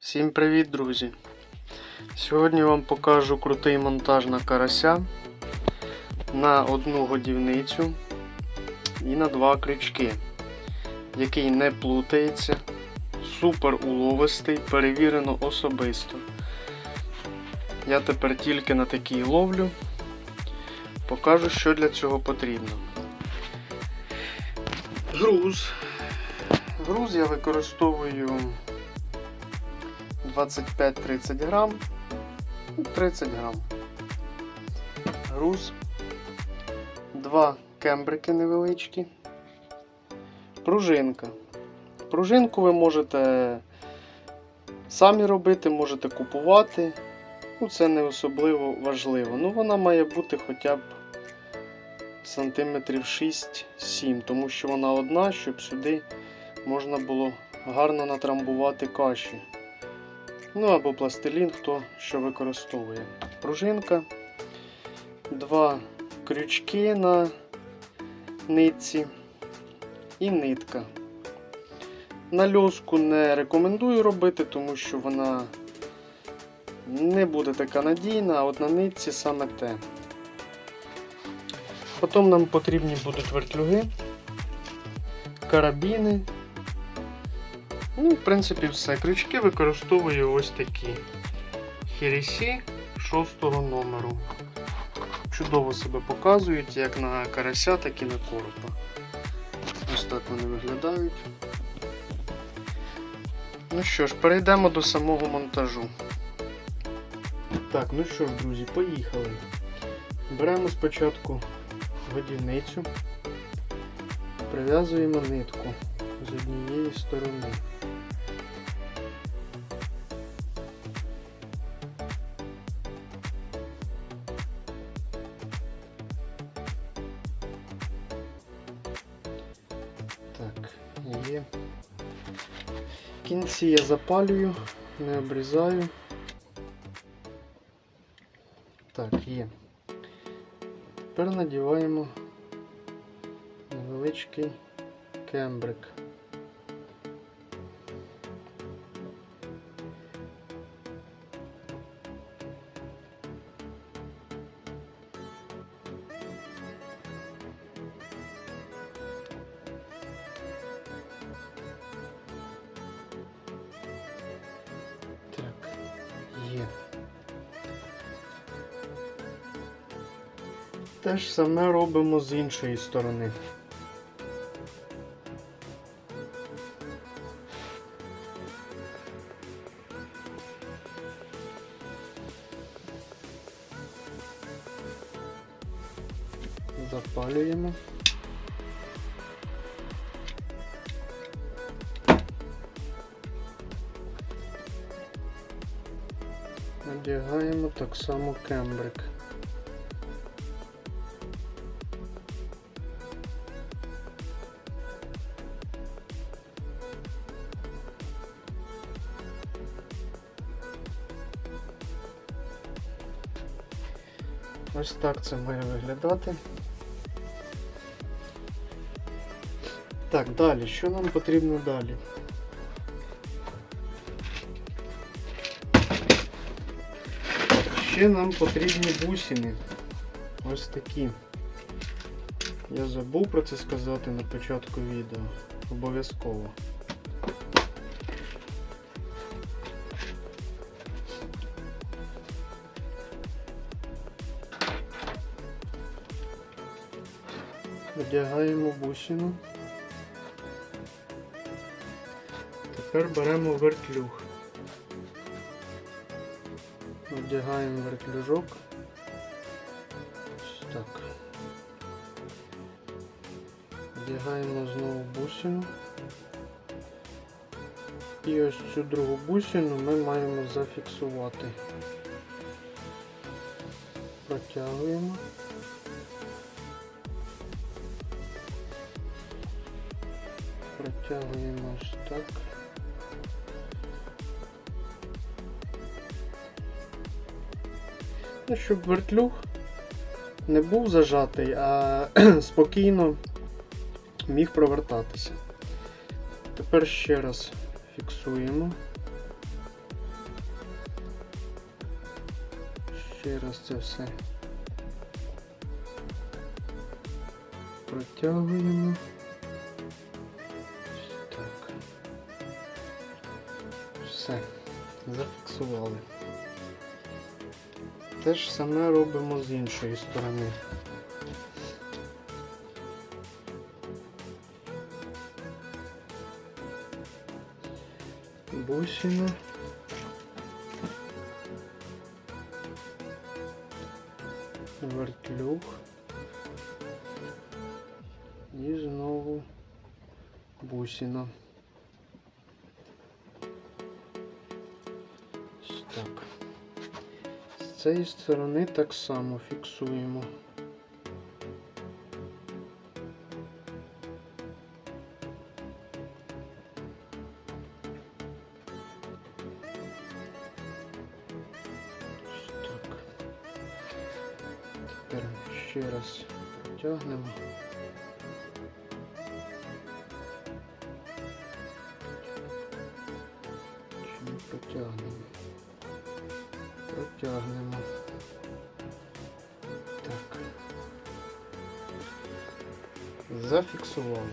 Всім привіт, друзі! Сьогодні вам покажу крутий монтаж на карася на одну годівницю і на два крючки, який не плутається, супер уловистий, перевірено особисто. Я тепер тільки на такій ловлю. Покажу, що для цього потрібно. Груз. Груз я використовую 25-30 грам. Ну, 30 грам. Груз. Два кембрики невеличкі. Пружинка. Пружинку ви можете самі робити, можете купувати. Ну, це не особливо важливо. Ну, вона має бути хоча б сантиметрів 6-7, тому що вона одна, щоб сюди можна було гарно натрамбувати каші. Ну або пластилін, хто що використовує. Пружинка, два крючки на нитці і нитка. На льоску не рекомендую робити, тому що вона не буде така надійна, а от на нитці саме те. Потім нам потрібні будуть вертлюги, карабіни. Ну, в принципі, все. Крючки використовую ось такі. Хірісі 6 номеру. Чудово себе показують як на карася, так і на коропа. Ось так вони виглядають. Ну що ж, перейдемо до самого монтажу. Так, ну що ж, друзі, поїхали. Беремо спочатку годівницю, прив'язуємо нитку з однієї сторони. Так, є. Кінці я запалюю, не обрізаю. Так, є. Тепер надіваємо невеличкий кембрик. Те ж саме робимо з іншої сторони. Запалюємо. Надягаємо так само кембрик. Ось так це має виглядати. Так, далі, що нам потрібно далі? Ще нам потрібні бусини. Ось такі. Я забув про це сказати на початку відео. Обов'язково. Одягаємо бусину. Тепер беремо вертлюг. Одягаємо вертлюжок. Ось так. Одягаємо знову бусину. І ось цю другу бусину ми маємо зафіксувати. Протягуємо. Ставимо ось так. Ну, щоб вертлюг не був зажатий, а спокійно міг провертатися. Тепер ще раз фіксуємо. Ще раз це все протягуємо. Зафіксували. Те ж саме робимо з іншої сторони. Бусина. Вертлюг. І знову бусина. З цієї сторони так само фіксуємо. Тепер ще раз протягнемо. Зафіксували.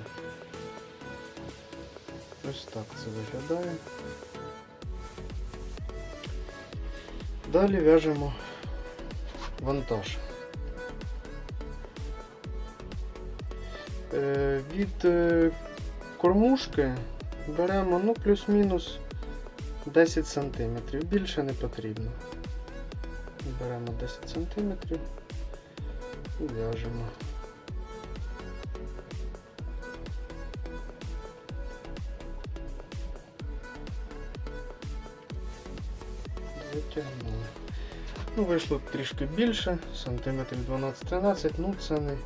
Ось так це виглядає. Далі в'яжемо вантаж. Е, від е, кормушки беремо ну, плюс-мінус 10 см. Більше не потрібно. Беремо 10 см і в'яжемо. Затягнули. Ну, вийшло трішки більше, сантиметрів 12-13, ну це не,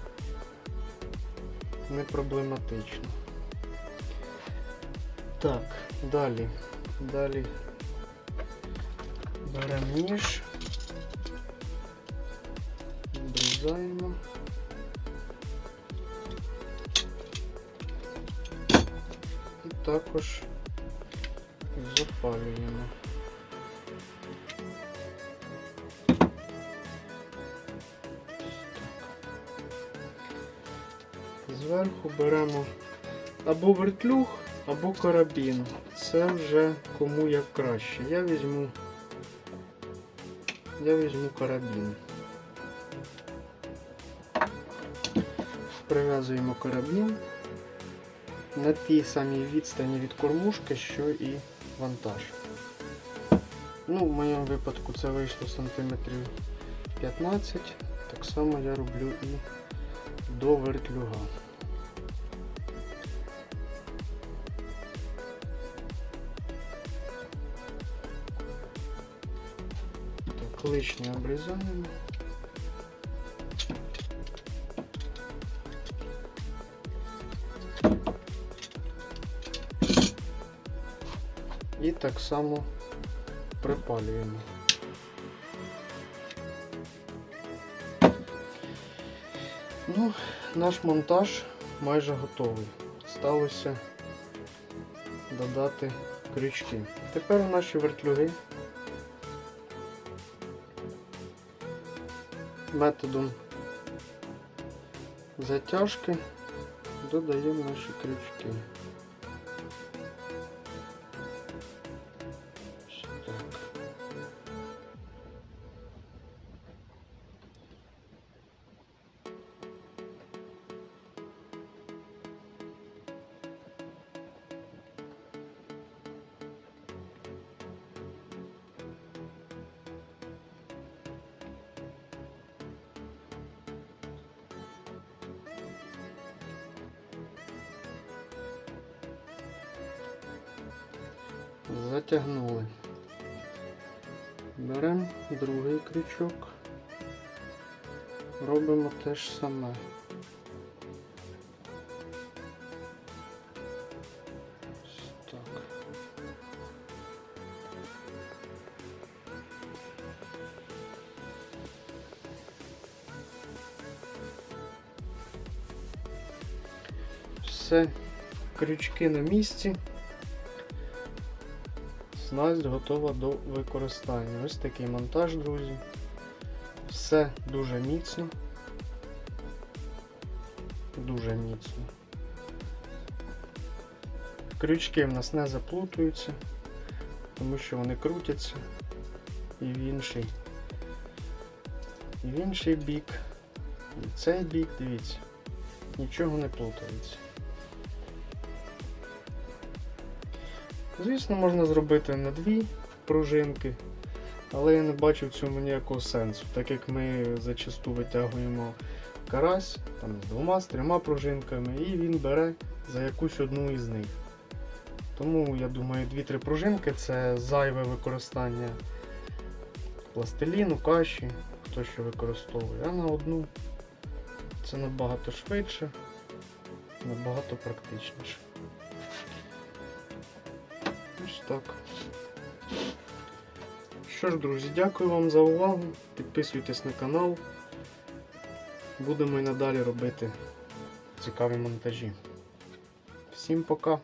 не проблематично. Так, далі. Далі беремо ніж, обрізаємо. І також запалюємо. Зверху беремо або вертлюг, або карабін. Це вже кому як краще. Я візьму. Я візьму карабін. Прив'язуємо карабін на тій самій відстані від кормушки, що і вантаж. Ну, в моєму випадку це вийшло сантиметрів 15. Так само я роблю і до вертлюга. Так, лишнє обрізаємо. І так само припалюємо. Ну, наш монтаж майже готовий. Сталося додати крючки. Тепер наші вертлюги методом затяжки додаємо наші крючки. Затягнули. Беремо другий крючок. Робимо те ж саме. Все, крючки на місці. Снасть готова до використання. Ось такий монтаж, друзі. Все дуже міцно. Дуже міцно. Крючки в нас не заплутуються, тому що вони крутяться і в інший. І в інший бік. І цей бік, дивіться, нічого не плутається. Звісно, можна зробити на дві пружинки, але я не бачу в цьому ніякого сенсу, так як ми зачасту витягуємо карась там, з двома, з трьома пружинками, і він бере за якусь одну із них. Тому я думаю, 2-3 пружинки це зайве використання пластиліну, каші, хто що використовує, а на одну це набагато швидше, набагато практичніше. Ось так. Що ж, друзі, дякую вам за увагу. Підписуйтесь на канал. Будемо і надалі робити цікаві монтажі. Всім пока!